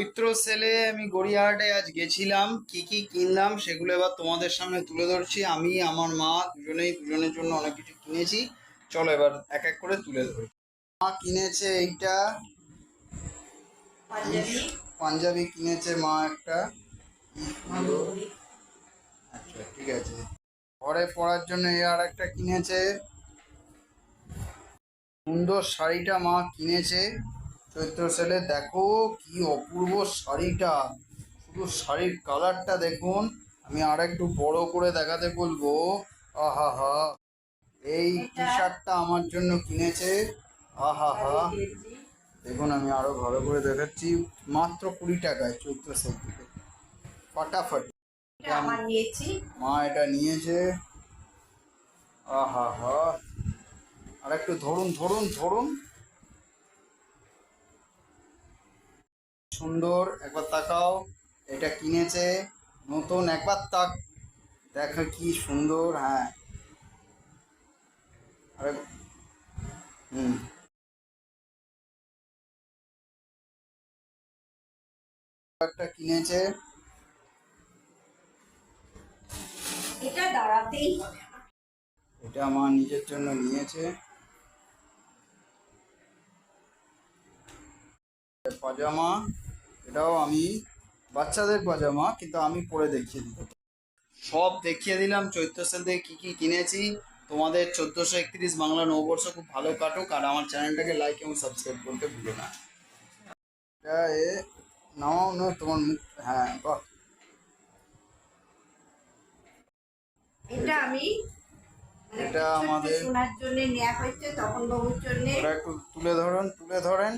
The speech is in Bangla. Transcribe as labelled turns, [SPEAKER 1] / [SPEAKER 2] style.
[SPEAKER 1] পবিত্র সেলে আমি গড়িয়াহাটে আজ গেছিলাম। কি কি কিনলাম সেগুলো এবার তোমাদের সামনে তুলে ধরছি। আমি আমার মা দুজনেই দুজনের জন্য অনেক কিছু কিনেছি। চলো এবার এক এক করে তুলে ধরি। মা কিনেছে এইটা।
[SPEAKER 2] পাঞ্জাবি।
[SPEAKER 1] কিনেছে মা একটা। আচ্ছা ঠিক আছে। ঘরে পরার জন্য এ আর একটা কিনেছে। সুন্দর শাড়িটা মা কিনেছে। চৈত্র সেলে দেখো কি অপূর্ব শাড়িটা শুধু শাড়ির কালারটা দেখুন। আমি আর একটু বড় করে দেখাতে বলব। আহা হা এই টি শার্টটা আমার জন্য কিনেছে। আহা হা দেখুন আমি আরও ভালো করে দেখাচ্ছি। মাত্র কুড়ি টাকায় চৈত্র সেল থেকে। ফাটাফাটি। মা এটা নিয়েছে। আহা হা আর একটু ধরুন ধরুন ধরুন। সুন্দর একবার তাকাও এটা কিনেছে নতুন একবার তাক দেখা কি সুন্দর হ্যাঁ। আরে হুম। একটা কিনেছে।
[SPEAKER 2] এটা দাঁড়াতেই হবে।
[SPEAKER 1] এটা আমার নিজের জন্য নিয়েছে। পাজামা। এটাও আমি বাচ্চাদের পাজামা কিন্তু আমি পরে দেখিয়ে দিব। সব দেখিয়ে দিলাম চৈত্র সেল থেকে কী কী কিনেছি। তোমাদের চোদ্দোশো একত্রিশ বাংলা নববর্ষ খুব ভালো কাটুক আর আমার চ্যানেলটাকে লাইক এবং সাবস্ক্রাইব করতে ভুলো না। এটা এ নামাও না তোমার মুখ হ্যাঁ বাহ।
[SPEAKER 2] এটা আমি
[SPEAKER 1] এটা আমাদের
[SPEAKER 2] শোনার জন্য নেওয়া হয়েছে তখন বাবুর জন্য
[SPEAKER 1] একটু তুলে ধরেন তুলে ধরেন।